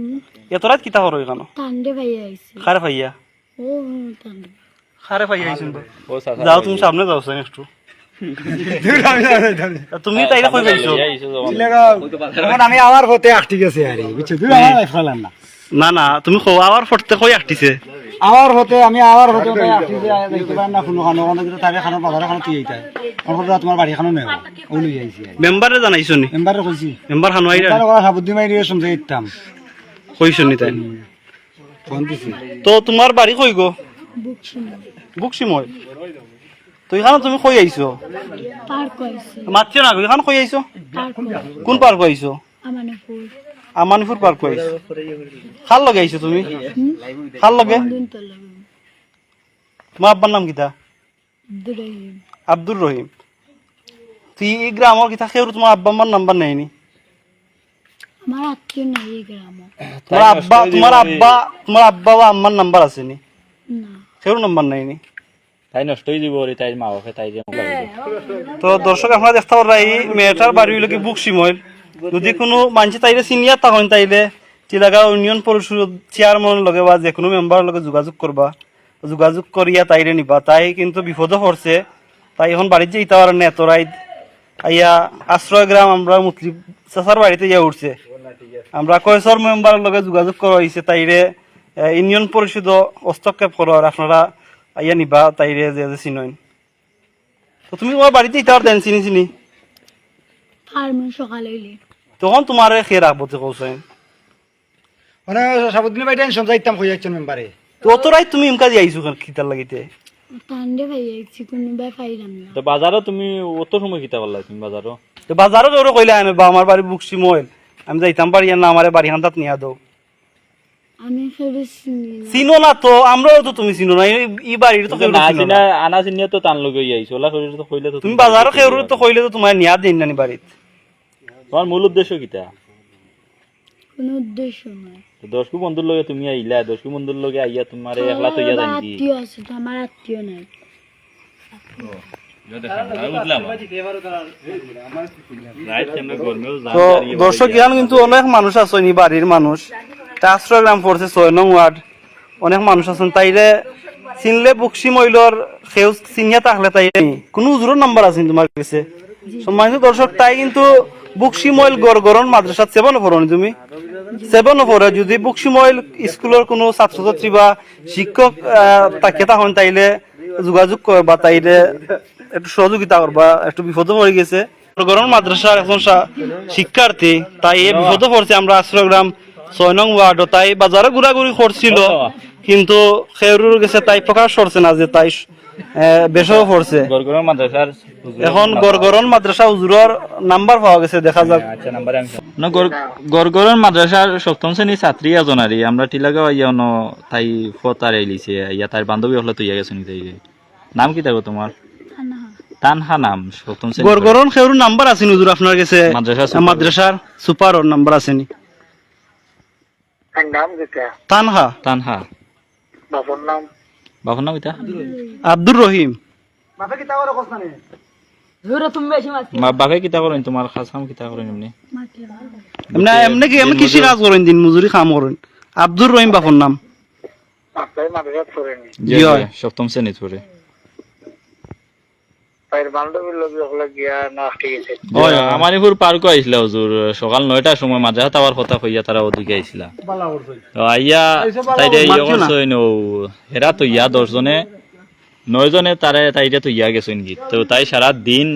হুম এত রাত কিতা করো এখানো তান্ডে ভাই আইছি। খারে ভাইয়া? ও তান্ডে খারে ভাইয়া আইছেন তো। যাও তুমি সামনে যাও স্যার একটু তুমি তাইলে কই পাইছো? আমি আমার হতে আটটি গেছে আর। বুঝছ তুই আমার লাইফ ফেলান না। না না তুমি কো আবার ফটতে কই আটটিছে আমার হতে আমি আমার হতে আটটি যে দেখতে পারেন না কোনো খানো। কোনো তাকে খানো বাজারে খানো তুই এইটা আমার কথা তোমার বাড়ি খানো নেই। ওই লই আইছি মেম্বারে জানাইছো নি? মেম্বারে কইছি। মেম্বার হানো আইরা মেম্বারে কথা বুদ্ধি মারি দিয়ে সমঝে ইতাম কইছো নি তাই? তো তোমার বাড়ি কই গো? বুকছি বুকসি মই তো এখানে তুমি কই আইছো? মাতছো না এখানে কই আইছো? কোন পার্ক আইছো? আমানেপুর। পার্ক আইছো? খাল লগে আইছো তুমি? খাল লগে? তোমার আব্বার নাম কিতা? আব্দুর রহিম। তুই এই গ্রামের কিতা? কেউ তোমার আব্বা আম্মার নাম্বার নেয়নি। আমার আত্মীয় নাই এই গ্রাম তোমার আব্বা তোমার আব্বা তোমার আব্বা বা আম্মার নাম্বার আছে নি না কেউ নাম্বার নেয়নি তাই নষ্ট হয়ে যাব রে তাই মা বাপে তাই যে তো দর্শক আপনারা দেখতে এই মেয়েটার বাড়ি হইল কি বুক সিমল যদি কোনো মানুষ তাইলে সিনিয়র তখন তাইলে চিলাগা ইউনিয়ন পরিষদ চেয়ারম্যান লগে বা যে কোনো মেম্বার লগে যোগাযোগ করবা যোগাযোগ করিয়া তাইরে নিবা তাই কিন্তু বিপদও পড়ছে তাই এখন বাড়িতে যেতে পারে না এত রাইত আইয়া আশ্রয় গ্রাম আমরা মুসলি চাচার বাড়িতে ইয়া উঠছে আমরা কয়েসর মেম্বার লগে যোগাযোগ করা হয়েছে তাইরে ইউনিয়ন পরিষদ হস্তক্ষেপ করার আপনারা আইয়া নিবা তাইরে যে যে চিনইন তো তুমি তোমার বাড়িতে ইতার দেন চিনি চিনি? তখন তোমার খেয়ে রাখব তো কৌশল মানে সাবুদ্দিন ভাই টেনশন যাচ্ছেন মেম্বারে তো অত রাই তুমি ইমকা দিয়ে কেন খিতার লাগিতে? তান্ডে ভাই আইছি কোনো ভাই পাইলাম না। তো বাজারও তুমি অত সময় কিতা পারলা তুমি বাজারও তো বাজারও কইলে আনে বা আমার বাড়ি বুকসি মইল আমি যাইতাম পারি না আমার বাড়ি হান্তাত নিয়ে দাও। আমি চিনি না তো আমরাও তো তুমি চিনো না এই- এই বাড়ির তো কেউ চিনো না। আনা চিনিয়া তো টান লগে আইছো ওলা করে তো কইলে তো তুমি বাজারও কেউ তো কইলে তো তোমার নিয়া দিন নানি বাড়িত। তোমার মূল উদ্দেশ্য কিতা? কোনো উদ্দেশ্য নাই। তো দশকু বন্ধুর লগে তুমি আইলা দশকু বন্ধুর লগে আইয়া তোমার একলা তো ইয়া আমার জানি আত্মীয় আছে তো আমার আত্মীয় নাই। তো দর্শক ইয়ান কিন্তু অনেক মানুষ আছে নি বাড়ির মানুষ তা আশ্রয় গ্রাম পড়ছে ছয় নং ওয়ার্ড অনেক মানুষ আছেন তাইরে চিনলে বুকসি মইলর সেউ চিনিয়া থাকলে তাই কোনো উজুরের নাম্বার আছে তোমার কাছে সম্মানিত দর্শক তাই কিন্তু বুকসি মইল গড়গরন মাদ্রাসাত সেবন পড়নি তুমি সেবন পড়ে যদি বুকসি মইল স্কুলের কোনো ছাত্রছাত্রী বা শিক্ষক তাকে তখন তাইলে যোগাযোগ করবা তাইলে একটু সহযোগিতা করবা একটু বিপদে পড়ে গেছে। গরম মাদ্রাসার এখন শিক্ষার্থী তাই এই বিপদে পড়ছে। আমরা আশ্রয়গ্রাম ছয় নং ওয়ার্ড তাই বাজারে ঘোরাঘুরি করছিল। কিন্তু গেছে তাই প্রকাশ করছে না যে তাই বেশও পড়ছে। এখন গরগরন মাদ্রাসা হুজুরের নাম্বার পাওয়া গেছে দেখা যাক। আচ্ছা নাম্বার আমি না গরগরের মাদ্রাসার সপ্তম শ্রেণির ছাত্রী এজন আরি আমরা টিলাগাঁও ইয়া তাই ফতার এলিছে ইয়া তার বান্ধবী হলে তো ইয়া গেছে নি তাই। নাম কি থাকো তোমার? তানহা নাম সপ্তম গরগরন খেরুর নাম্বার আছে নি আপনার কাছে। মাদ্রাসা সুপার। মাদ্রাসার নাম্বার আছে নি। নাম তানহা। তানহা। বাবার নাম? বাবার নাম এটা আব্দুর রহিম। কি তাওয়ার অবস্থা নেই বাপে কিতা করেন তোমার খাস কিতা করেন এমনি। এমনি এমনি কি এমনি কৃষি কাজ করেন দিন মজুরি কাম করেন। আব্দুর রহিম বাপর নাম। সপ্তম শ্রেণি পড়ে না হুজুর সকাল নয়টার সময় মাদ্রাসা তাওয়ার কথা কইয়া তারা ওদিকে আইছিলা আইয়া তাইরে ইয়া মাতিও না। করছইন ও হেরা তো ইয়া দশজনে নয়জনে তারে তাইরে তো ইয়া গেছইন গীত। তো তাই সারা দিন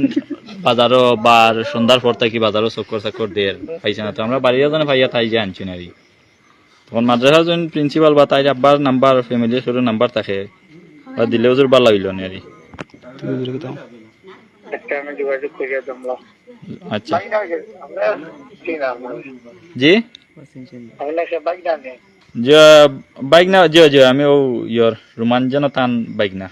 বাজারও বার সন্ধ্যার পর থাকি বাজারও চক্কর চাক্কর দের পাইছে না। তো আমরা বাড়ির জনে পাইয়া তাই যে আনছি নারি তখন মাদ্রাসার জন প্রিন্সিপাল বা তাই আব্বার নাম্বার ফ্যামিলির সরু নাম্বার থাকে বা দিলে হুজুর ভালো হইল নারি একটা আমি যোগাযোগ করিয়া দিলাম আচ্ছা। আমরা চিনা জি? বাইক না আমি ও ইয়র তান বাইক না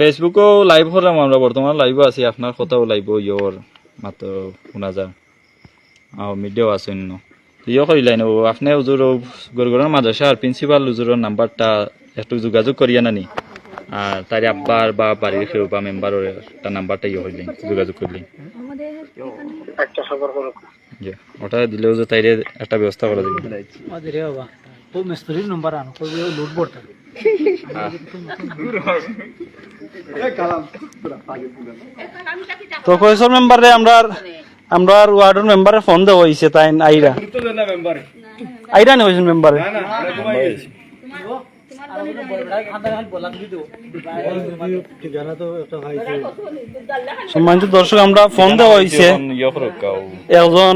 ফেসবুকও লাইভ আমরা বর্তমান আছি আপনার কথাও লাইভ ইয়র মাত্র শোনা যায় আহ মিডিয়াও আছে অন্য। ইয়ে করিলেন ও আপনি গরগরের মাদ্রাসার প্রিন্সিপাল হুজুরের নাম্বারটা একটু যোগাযোগ করিয়া নানি। আর তার আব্বার বা বাড়ির কেউ বা মেম্বারের একটা নাম্বারটা ইয়ে হইলেন যোগাযোগ করলেন। আমাদের একটা খবর করুক জি ওটা দিলেও যে তাইরে একটা ব্যবস্থা করে দিবে ও মিস্ত্রির নম্বর আনো কই লুট পড়তা তো কয়সর মেম্বারে আমরা আমরা ওয়ার্ডের মেম্বারে ফোন দেওয়া হয়েছে তাই আইরা। আইরা নি হয়েছেন মেম্বারে সম্মানিত দর্শক, আমরা ফোন দেওয়া হয়েছে। ইয়ে করুক কাউ একজন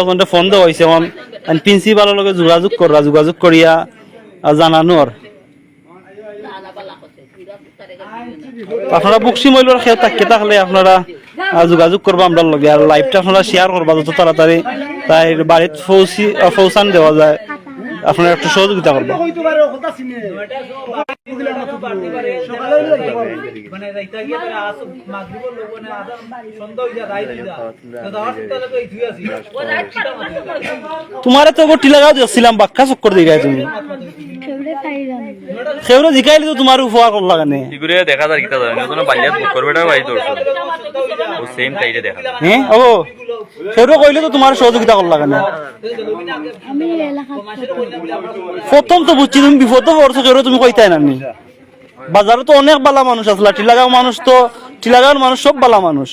একজনটা ফোন দেওয়া হয়েছে। প্রিন্সিপালের লগে যোগাযোগ করা যোগাযোগ করিয়া জানানোর। আপনারা বক্সিমৈলের খেয়ে থাকতে থাকলে আপনারা যোগাযোগ করব আমরা লগে। আর লাইভটা আপনারা শেয়ার করবা, যত তাড়াতাড়ি তাই বাড়িত ফৌসি ফৌসান দেওয়া যায়। আপনারা একটু সহযোগিতা করবা মানে গিয়া তারা আস লোক মানে আদা সন্ধ্যা হইয়া রাই দিলা। তো হসপিটালে তো ইথুই আছি। তোমারে তো টিলা গাও দেখছিলাম বাক্কা চক্কর তুমি। কেউরে পাইলাম। না সেগুলো জিকাইলে তো তোমার উপহার করলা কেন? এগুলো দেখা যায় কিতা বালিয়াত বুক করবে এটা বাই দর্শন ও সেম তাইরে দেখা হ্যাঁ ও সেগুলো কইলে তো তোমার সহযোগিতা করলা কেন? প্রথম তো বুঝছি তুমি বিপদ পড়ছো কেউ তুমি কইতাই না নানি। বাজারে তো অনেক বালা মানুষ আসলা টিলাগাঁও মানুষ তো টিলাগাঁওর মানুষ সব বালা মানুষ।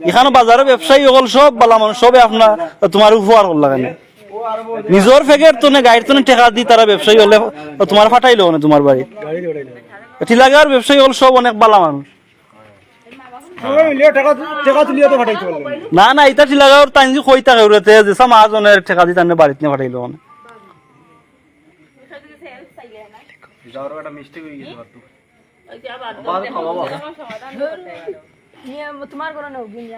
এখানে বাজারে ব্যবসায়ী হল সব বালা মানুষ সবে আপনার তোমার উপহার করলা কেন নিজের ফেকের তো না, গাড়ির তো না টেকা দি, তারা ব্যবসায়ী হলে তোমার ফাটাইলো না তোমার বাড়ি। টিলাগাঁওর ব্যবসায়ী হল সব অনেক বালা মানুষ। না না এটা টিলাগাঁওর তাই কইতা কেউরেতে যে মাহাজনের টেকা দি তার বাড়িতে নিয়ে ফাটাইলো মানে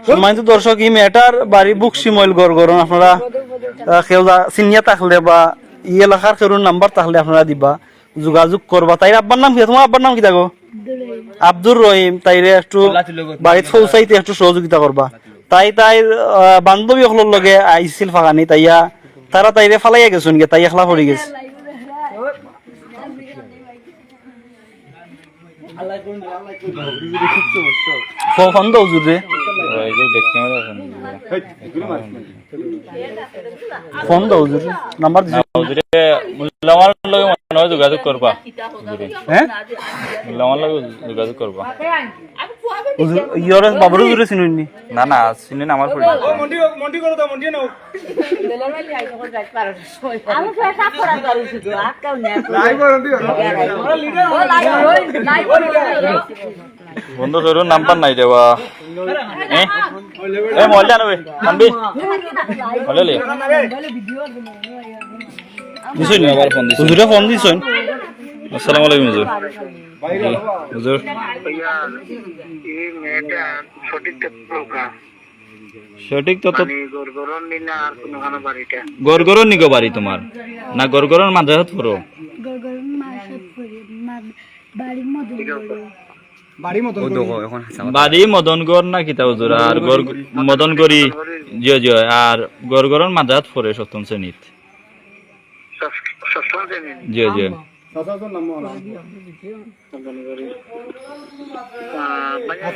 সম্মানিত দর্শক এই মেয়েটার বাড়ি বুকসিমইল গড় গড়ন আপনারা কেউ চিনিয়া থাকলে বা ই এলাকার কেউ নাম্বার থাকলে আপনারা দিবা। যোগাযোগ করবা। তাই আব্বার নাম কি? তোমার আব্বার নাম কি থাকো আব্দুর রহিম। তাইরে একটু বাড়িতে পৌঁছাইতে একটু সহযোগিতা করবা। তাই তাই বান্ধবী সকলের লগে আইছিল ফাঁকানি তাইয়া তারা তাইরে ফালাইয়া গেছুন গে তাই একলা পড়ে গেছে। ফোন দাও মেরে আছেন ফোন দাও জুড়ে নাম্বার দিছি। লগে মনে যোগাযোগ করবা। হ্যাঁ? মুল্লামার লগে যোগাযোগ করবা। ইয়রে বাবুর জুড়ে চিনুনি না না চিনেন আমার পরিচিত বন্ধু তোর নাম্বার নাই দেওয়া। এ? এ মোবাইল আনবে আনবি মোবাইল লে দিছই নি আবার ফোন দিছ হুজুরে ফোন দিছন? আসসালামু আলাইকুম হুজুর। জি, হুজুর। সঠিক তত মানে গরগরন নিনা আর কোনোখানে বাড়িটা? গরগরন নিগো বাড়ি তোমার? না গরগরন মাদ্রাসাত পড়ো? বাড়ি মদনগড়। না কিতা হুজুর? আর গর মদনগড়ি জিও জিও আর গরগরন মাদ্রাসাত পড়ে সপ্তম শ্রেণীত। জিও জিও।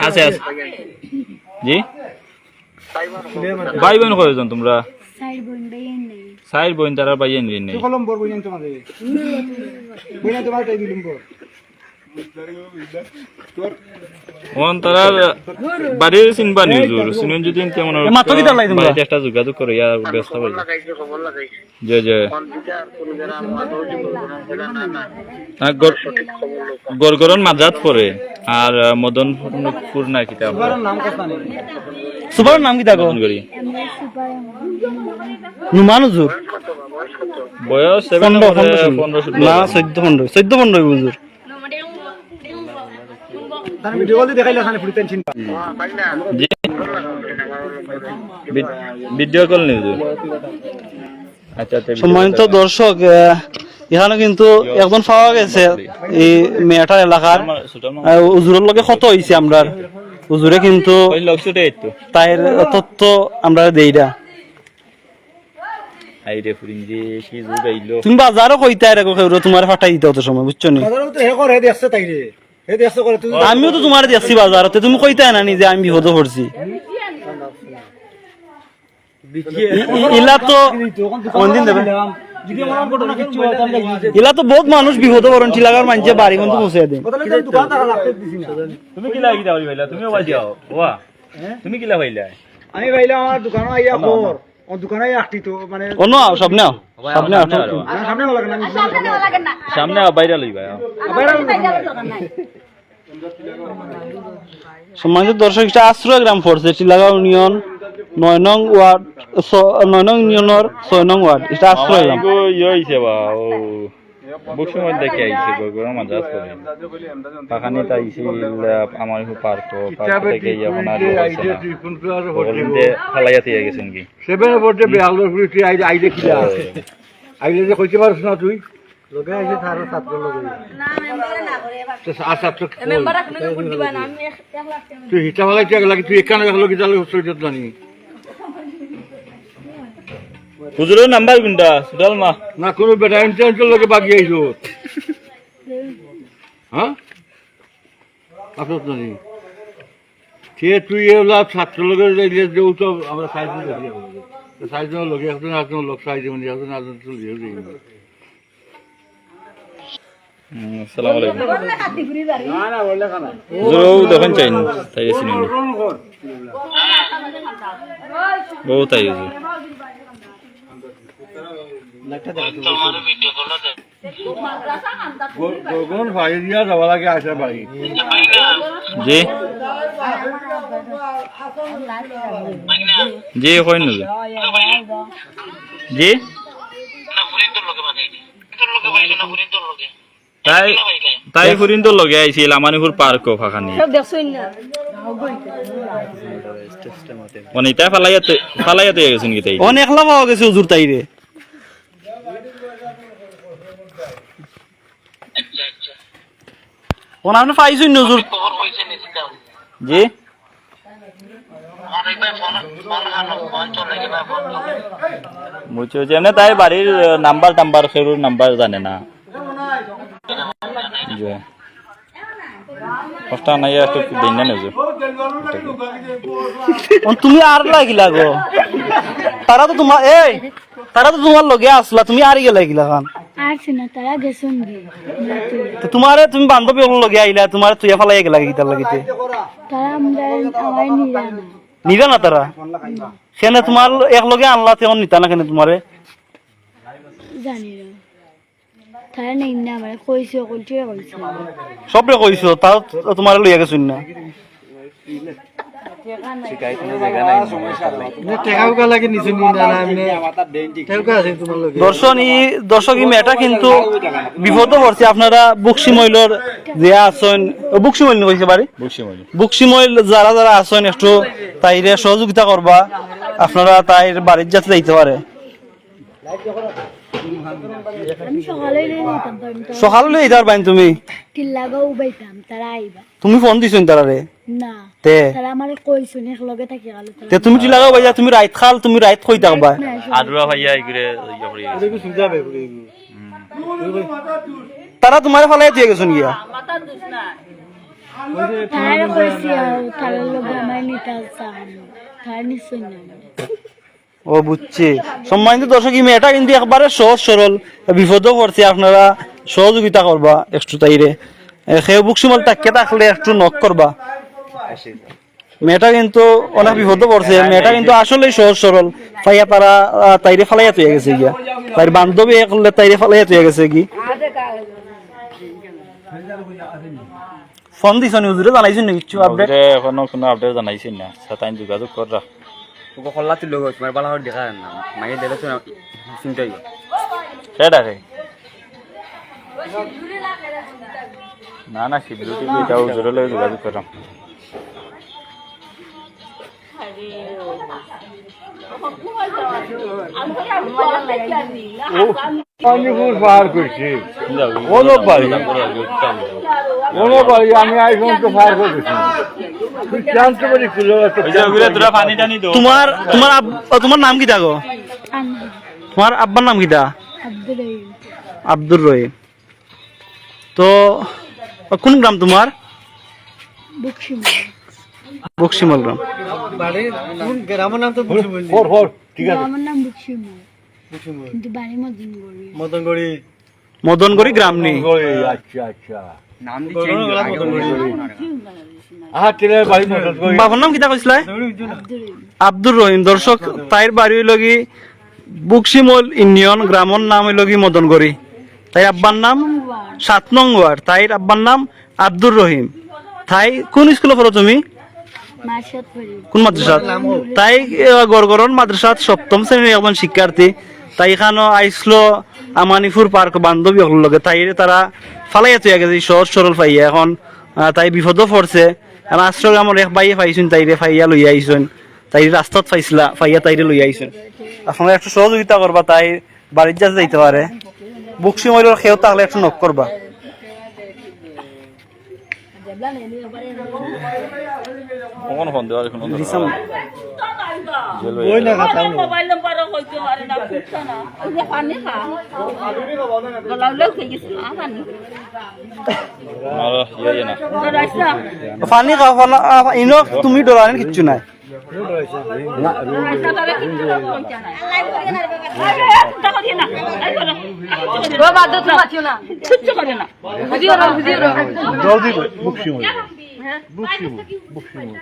আছে আছে। জি? ভাই বোন কয়জন তোমরা? সাইড বোন তারা বাইয়ে নিয়ে নেই কলম বর বইনান তোমাদের। বইনা তোমার তাই দিলুম বর চিনবা চিনুন যদি তেমন মাত্র কিতা তোমরা? যোগাযোগ করে জয় জয় লোক গরগরন মাদ্রাত পড়ে আর মদনপুর না কিতা নেই সুপার নাম কি থাকো মদনগড়ি আমরা সুপার নুমান হুজুর বয়স কত বয়স সেভেন পনেরো পনেরো পনেরো ষোলো। না চোদ্দ পনেরো চোদ্দ পনেরো হুজুর তার ভিডিও কল নিউজ আচ্ছা আচ্ছা সম্মানিত দর্শক এখানে কিন্তু একজন পাওয়া গেছে এই মেয়েটার এলাকার। আহ, হুজুরের লগে কত হয়েছে আমরা হুজুরে কিন্তু তাইর তথ্য আমরা দেইরা তুমি বাজারও কইতে তোমার ফাটাই দিতে হতো সময় বুঝছ নি? আমিও তো তোমার দেখছি বাজারতে তুমি কইতে না নি যে আমি বিপদ পড়ছি। ইলা তো কোনদিন দেবে। ইলা তো বহুত মানুষ বিপদ বরণ টিলাগার মানছে বাড়ি কিন্তু পৌঁছে দেন তুমি কিলা ভাইলা তুমিও ওয়া তুমি কিলা ভাইলা আমি ভাইলাম আমার দোকানে আইয়া খবর আমার দোকানে আসতি তো মানে অন্য সামনে লাগে না সামনে বাইরে লইবা আও। সম্মানিত দর্শক এটা আশ্রয় গ্রাম পড়ছে টিলাগাঁও ইউনিয়ন নয় নং ওয়ার্ড নয় নং ইউনিয়নের ছয় নং ওয়ার্ড এটা আশ্রয় গ্রাম ইয়ে বুক সময় দেখে আইছে গরম মাঝাজ করে পাখানি তাইছিল আমার একটু পার্ক পার্ক থেকে আপনার বলতে ফালাইয়াতে গেছেন কি পর যে বেহালোর তুই আইলে আইলে কি আইলে যে কইতে পারছ না তুই? লগে আইলে তার ছাত্র লগে তো আর ছাত্র তুই হিটা ফলাই তুই লাগে তুই এখানে গেল কি তাহলে সহ্য জানি? হুজুরের নাম্বার কোনটা? সুদাল মা না কোনো বেটা ইন্টারনেটের লগে বাগি আইছো। হ্যাঁ? আসত সে তুই এগুলা ছাত্র যাইলে যেও তো আমরা সাইজ সাইজ লগে একজন একজন লোক মানে চলে আসসালামু আলাইকুম। দেখেন চাইন তাই আছেন বহু তাই হুজুর। গগন ভাই দিয়া যাব লাগে আসা বাড়ি জি। জি কই নুজু জি? তাই তাই ফুরিন তো লগে আইছিল আমানিপুর পার্ক ফাখানি মানে ইটা ফালাইয়াতে ফালাইয়াতে গেছেন কি তাই? অনেক একলা পাওয়া গেছে হুজুর তাইরে কোন আপনি পাইছেন না হুজুর খবর হয়েছে নিছিলাম জি। ফোন ফোন ফোন ফোন বুঝছি বুঝছি এমনি তাই বাড়ির নাম্বার টাম্বার সেরুর নাম্বার জানে না। জি। কষ্ট নাই একটু দিন না নেজু তুমি আর লাগিলা গো। তারা তো তোমার এই তারা তো তোমার লগে আসলা তুমি আর গেলা গিলা খান। গেছেন গে তো তোমারে তুমি বান্ধবী ওগুলো লগে আইলা তোমার তুই ফালাই গেলা গিতার লাগিতে নিরা না তারা? সেনে তোমার এক লগে আনলা তেমন নিতা না কেন তোমারে? সবরে কইছো তাও তোমার লইয়া গেছুন না? দর্শন ই দর্শক ই মেয়েটা কিন্তু বিপদ পড়ছে। আপনারা বুকসি মইলর যে আছেন ও বুকসি মইল কইছে বাড়ি? বুঝছি বুকসি মইল যারা যারা আছেন একটু তাইরে সহযোগিতা করবা। আপনারা তাইর বাড়ির যাতে যাইতে পারে। সকালে লই তুমি? তারা আইবা। তুমি ফোন দিছো তারারে না তে? তারা আমার কইছো নে লগে থাকি গেল তে তুমি তুমি রাইত খাল তুমি রাইত কই থাকবা। আদুরা ভাইয়া ইগুরে সুবিধা হবে পুরো তারা তোমার ফালাই দিয়ে গেছেন গিয়া। তারা কইছি আর তারা লগে আমার নিতা চান তারা নিশ্চয় না ও বুঝছি। সম্মানিত দর্শক, এই মেয়েটা কিন্তু একবারে সহজ সরল। বিপদও পড়ছে, আপনারা সহযোগিতা করবা একটু তাইরে সেও বুক সিমল তাকে থাকলে একটু নক করবা। মেয়েটা কিন্তু অনেক বিপদও পড়ছে, মেয়েটা কিন্তু আসলেই সহজ সরল। পাইয়া তারা তাইরে ফালাইয়া তুই গেছে গিয়া। তাইর বান্ধবী একলে তাইরে ফালাইয়া তুই গেছে কি ফোন দিছ নি হুজুরে জানাইছেন নি কিছু আপডেট এখনও কোনো আপডেট জানাইছি না। সাতাইন যোগাযোগ করা ওকে তুই লোক তোমার বালা হওয়ার দেখা না মাইয়ে দিলে তো চিন্তাই সে ডাকে না না শিবলু টিভি এটাও জোরে লগে যোগাযোগ করাম অনেক পার করছি। কোনো বাড়ি? কোনো বাড়ি? আমি আইফোন তো ফায়ার করে দো। তোমার তোমার তোমার নাম কি থাকো তোমার আব্বার নাম আব্দুল রহিম। আব্দুর রহিম। তো কোন গ্রাম তোমার? বুকসিম বক্সিমল গ্রাম। ঠিক আছে। নাম বুকসিমল। মদনগড়ি। গ্রাম নেই। আচ্ছা আচ্ছা। নাম বাবার নাম কিতা আব্দুর রহিম। দর্শক তাইর বাড়ি হইল কি বুকসিমল ইউনিয়ন গ্রামর নাম হইল কি মদনগড়ি তাই আব্বার নাম সাত নং ওয়ার্ড তাইর আব্বার নাম আব্দুর রহিম তাই কোন স্কুলে পড়ো তুমি? কোন মাদ্রাসাত তাই গড়গড়ন মাদ্রাসাত সপ্তম শ্রেণির এখন শিক্ষার্থী তাই এখানে আইসলো আমানিপুর পার্ক বান্ধবী লগে। তাই তারা ফালাইয়া তুই সহজ সরল পাইয়া এখন। তাই বিপদও পড়ছে। আর আশ্রয় আমার এক বাইয়ে পাইছুন তাইরে ফাইয়া লইয়া আইছুন তাই রাস্তাত পাইছিলা ফাইয়া তাইরে লইয়া আইছুন আপনারা একটু সহযোগিতা করবা তাই বাড়ির যাতে যাইতে পারে বুকসি মইলর খেয়েও তাহলে একটু নক করবা কখন ফোন দেওয়ার এখন মোবাইল নাম্বার হইতে পারে না বুঝছ না ওই যে পানি খা গলা উল্লেখ হয়ে গেছে না পানি আর ইয়ে না রাইসা পানি খাও ইনো তুমি ডরানি কিচ্ছু নাই রাইসা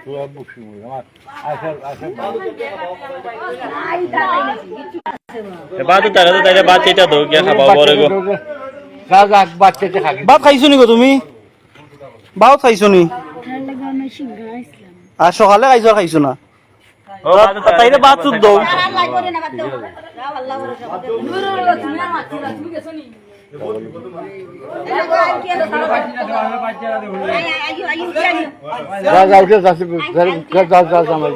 ও বাদ দাও তুমি আমার বাদ তারা তো তাইলে বাদ এটা গিয়া খাবা গো বাচ্চাতে খাকি ভাত খাইছো নি গো তুমি খাইছো আর সকালে খাইছো আর খাইছো না ও বাদ তাইলে ভাত তুদ দাও কাজ আউটে যাচ্ছে কাজ যাচ্ছে আমার